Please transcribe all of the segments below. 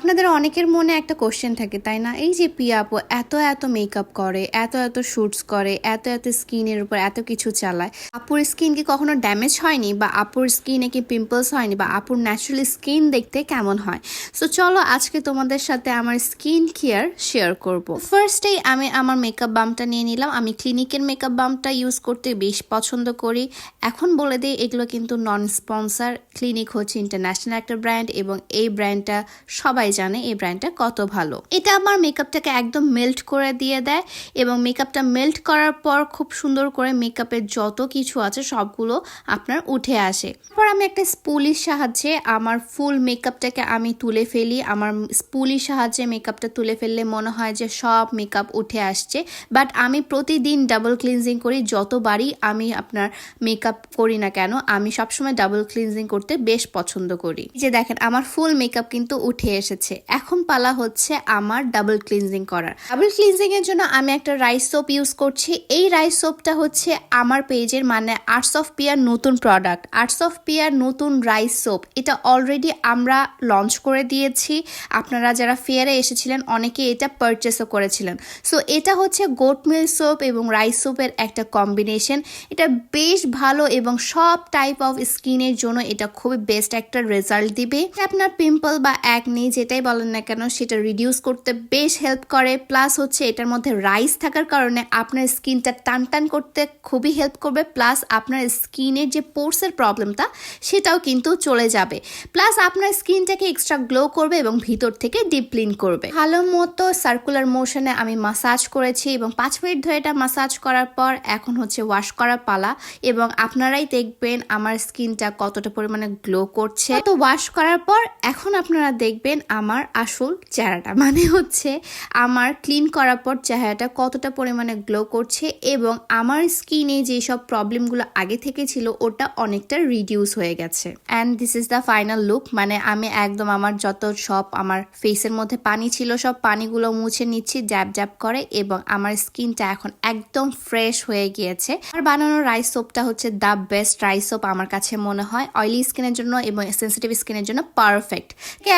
আপনাদের অনেকের মনে একটা কোশ্চেন থাকে, তাই না? এই যে পিয়া আপু এত এত মেকআপ করে, এত এত শুটস করে, এত এত স্কিনের উপর এত কিছু চালায়, আপুর স্কিন কি কখনো ড্যামেজ হয়নি? বা আপুর স্কিনে কি পিম্পলস হয়নি? বা আপুর ন্যাচারালি স্কিন দেখতে কেমন হয়? সো চলো আজকে তোমাদের সাথে আমার স্কিন কেয়ার শেয়ার করব। ফার্স্টেই আমি আমার মেকআপ বামটা নিয়ে নিলাম। আমি ক্লিনিকের মেকআপ বামটা ইউজ করতে বেশ পছন্দ করি। এখন বলে দিই, এগুলো কিন্তু নন স্পন্সার ক্লিনিক হচ্ছে ইন্টারন্যাশনাল একটা ব্র্যান্ড এবং এই ব্র্যান্ডটা সবাই জানে এই ব্র্যান্ডটা কত ভালো। এটা আমার মেকআপটাকে একদম মেল্ট করে দিয়ে দেয় এবং মেকআপটা মেল্ট করার পর খুব সুন্দর করে মেকআপের যত কিছু আছে সবগুলো আপনার উঠে আসে। তারপর আমি একটা স্পুলির সাহায্যে আমার ফুল মেকআপটাকে আমি তুলে ফেলি। আমার স্পুলির সাহায্যে মেকআপটা তুলে ফেললে মনে হয় যে সব মেকআপ উঠে আসছে। বাট আমি প্রতিদিন ডাবল ক্লিনজিং করি, যতবারই আমি আপনার মেকআপ করি না কেন, আমি সবসময় ডাবল ক্লিনজিং করতে বেশ পছন্দ করি। যে দেখেন, আমার ফুল মেকআপ কিন্তু উঠে এসেছে। এখন পালা হচ্ছে আমার ডাবল ক্লিনজিং করার। ডাবল ক্লিনজিং এর জন্য আমি একটা রাইস সোপ ইউজ করছি। এই রাইস সোপটা হচ্ছে আমার পেজের মানে আর্টস অফ পিয়ার নতুন প্রোডাক্ট আর্টস অফ পিয়ার নতুন রাইস সোপ এটা অলরেডি আমরা লঞ্চ করে দিয়েছি। আপনারা যারা ফেয়ারে এসেছিলেন, অনেকে এটা পারচেসও করেছিলেন। সো এটা হচ্ছে গোট মিল সোপ এবং রাইস সোপের একটা কম্বিনেশন এটা বেশ ভালো এবং সব টাইপ অফ স্কিনের জন্য এটা খুবই বেস্ট একটা রেজাল্ট দিবে। আপনার পিম্পল বা একনি যেটাই বলেন না কেন, সেটা রিডিউস করতে বেশ হেল্প করে। প্লাস হচ্ছে এটার মধ্যে রাইস থাকার কারণে আপনার স্কিনটা টান টান করতে খুবই হেল্প করবে। প্লাস আপনার স্কিনের যে পোর্সের প্রবলেমটা সেটাও কিন্তু চলে যাবে। প্লাস আপনার স্কিনটাকে এক্সট্রা গ্লো করবে এবং ভিতর থেকে ডিপ ক্লিন করবে। ভালো মতো সার্কুলার মোশনে আমি মাসাজ করেছি এবং পাঁচ মিনিট ধরে এটা মাসাজ করার পর এখন হচ্ছে ওয়াশ করার পালা এবং আপনারাই দেখবেন আমার স্কিনটা কতটা পরিমাণে গ্লো করছে। তো ওয়াশ করার পর এখন আপনারা দেখবেন আমার আসল চেহারাটা। মানে হচ্ছে আমার ক্লিন করার পর চেহারাটা কতটা পরিমাণে গ্লো করছে এবং আমার স্কিনে যেসব প্রবলেমগুলো আগে থেকে ছিল, ওটা অনেকটা রিডিউস হয়ে গেছে। And this is the final look মানে আমি একদম আমার যত সব আমার ফেসের মধ্যে পানি ছিল, সব পানিগুলো মুছে নিচ্ছি জ্যাব জ্যাব করে এবং আমার স্কিনটা এখন একদম ফ্রেশ হয়ে গিয়েছে। আর বানানো রাইস সোপটা হচ্ছে দ্য বেস্ট রাইস সোপ আমার কাছে মনে হয়। অয়েলি স্কিনের জন্য এবং সেন্সিটিভ স্কিনের জন্য পারফেক্ট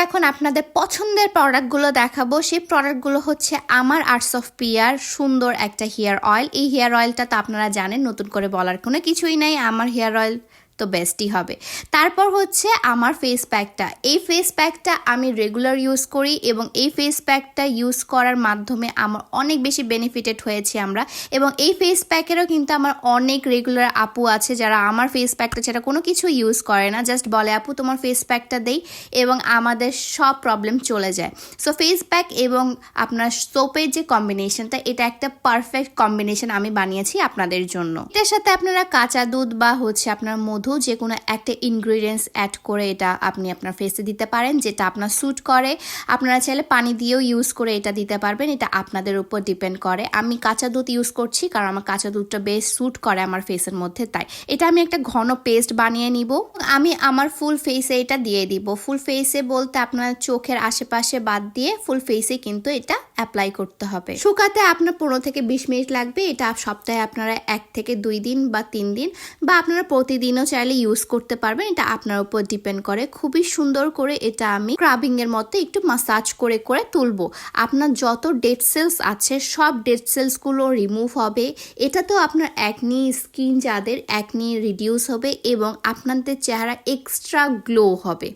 এখন আপনাদের পছন্দের প্রোডাক্টগুলো দেখাবো। সেই প্রোডাক্টগুলো হচ্ছে আমার আর্টস অফ পিয়ার সুন্দর একটা হেয়ার অয়েল এই হেয়ার অয়েলটা তো আপনারা জানেন, নতুন করে বলার কোনো কিছুই নাই। আমার হেয়ার অয়েল তো বেস্টই হবে। তারপর হচ্ছে আমার ফেস প্যাকটা এই ফেস প্যাকটা আমি রেগুলার ইউজ করি এবং এই ফেস প্যাকটা ইউজ করার মাধ্যমে আমার অনেক বেশি বেনিফিটেড হয়েছি আমরা এবং এই ফেস প্যাকেরও কিন্তু আমার অনেক রেগুলার আপু আছে যারা আমার ফেস প্যাকটা ছাড়া কোনো কিছু ইউজ করে না। জাস্ট বলে, আপু, তোমার ফেস প্যাকটা দেই এবং আমাদের সব প্রবলেম চলে যায়। সো ফেস প্যাক এবং আপনার সোপের যে কম্বিনেশনটা এটা একটা পারফেক্ট কম্বিনেশন আমি বানিয়েছি আপনাদের জন্য। এটার সাথে আপনারা কাঁচা দুধ বা হচ্ছে আপনার মধু যে কোনো একটা ইনগ্রিডিয়েন্টস অ্যাড করে এটা আপনি আপনার ফেসে দিতে পারেন, যেটা আপনার স্যুট করে। আপনারা চাইলে পানি দিয়েও ইউজ করে এটা দিতে পারবেন। এটা আপনাদের উপর ডিপেন্ড করে। আমি কাঁচা দুধ ইউজ করছি কারণ আমার কাঁচা দুধটা বেশ স্যুট করে আমার ফেসের মধ্যে, তাই। এটা আমি একটা ঘন পেস্ট বানিয়ে নিব। আমি আমার ফুল ফেসে এটা দিয়ে দিব। ফুল ফেসে বলতে আপনার চোখের আশেপাশে বাদ দিয়ে ফুল ফেসে কিন্তু এটা অ্যাপ্লাই করতে হবে। শুকাতে আপনার পনেরো থেকে বিশ মিনিট লাগবে। এটা সপ্তাহে আপনারা এক থেকে দুই দিন বা তিন দিন বা আপনারা প্রতিদিনও চাইলে ইউজ করতে পারবেন। এটা আপনার উপর ডিপেন্ড করে। খুবই সুন্দর করে এটা আমি ক্রাবিং এর মতো একটু মাসাজ করে করে তুলবো। আপনার যত ডেড সেলস আছে, সব ডেড সেলসগুলো রিমুভ হবে। এটা তো আপনার একনি স্কিন যাদের একনি রিডিউস হবে এবং আপনাদের চেহারা এক্সট্রা গ্লো হবে।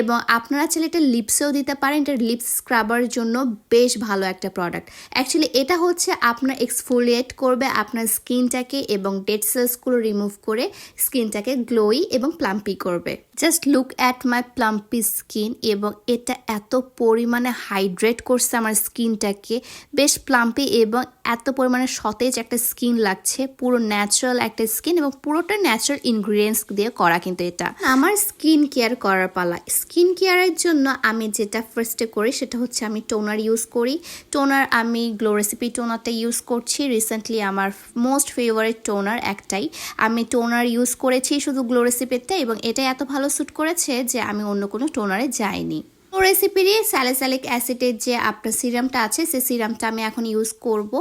এবং আপনারা চাইলে এটা লিপসেও দিতে পারেন। এটা লিপস স্ক্রাবার জন্য বেশ ভালো একটা প্রোডাক্ট অ্যাকচুয়ালি এটা হচ্ছে আপনার এক্সফোলিয়েট করবে আপনার স্কিনটাকে এবং ডেড সেলসগুলো রিমুভ করে স্কিনটাকে গ্লোই এবং প্লাম্পি করবে। Just look at my plumpy skin এবং এটা এত পরিমাণে হাইড্রেট করছে আমার স্কিনটাকে বেশ প্লাম্পি এবং এত পরিমাণে সতেজ একটা স্কিন লাগছে। পুরো ন্যাচারাল একটা স্কিন এবং পুরোটা ন্যাচারাল ইনগ্রিডিয়েন্টস দিয়ে করা কিন্তু এটা। আমার স্কিন কেয়ার করার পালা। স্কিন কেয়ারের জন্য আমি যেটা ফার্স্টে করি সেটা হচ্ছে আমি টোনার ইউজ করি। টোনার আমি গ্লো রেসিপি টোনারটা ইউজ করছি। রিসেন্টলি আমার মোস্ট ফেভারিট টোনার একটাই। আমি টোনার ইউজ করেছি শুধু গ্লো রেসিপিতে এবং এটা এত ভালো স্যুট করেছে যে আমি অন্য কোনো টোনারে যাইনি। তো রেসিপিরই স্যালিসালিক অ্যাসিডের যে আপনার সিরামটা আছে সেই সিরামটা আমি এখন ইউজ করব।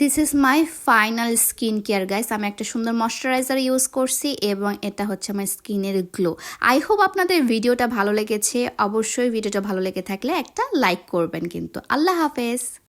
This is my final skin care guys আমি একটা সুন্দর ময়শ্চারাইজার ইউজ করছি এবং এটা হচ্ছে আমার স্কিনের গ্লো আই হোপ আপনাদের ভিডিওটা ভালো লেগেছে। অবশ্যই ভিডিওটা ভালো লেগে থাকলে একটা লাইক করবেন কিন্তু। আল্লাহ হাফেজ।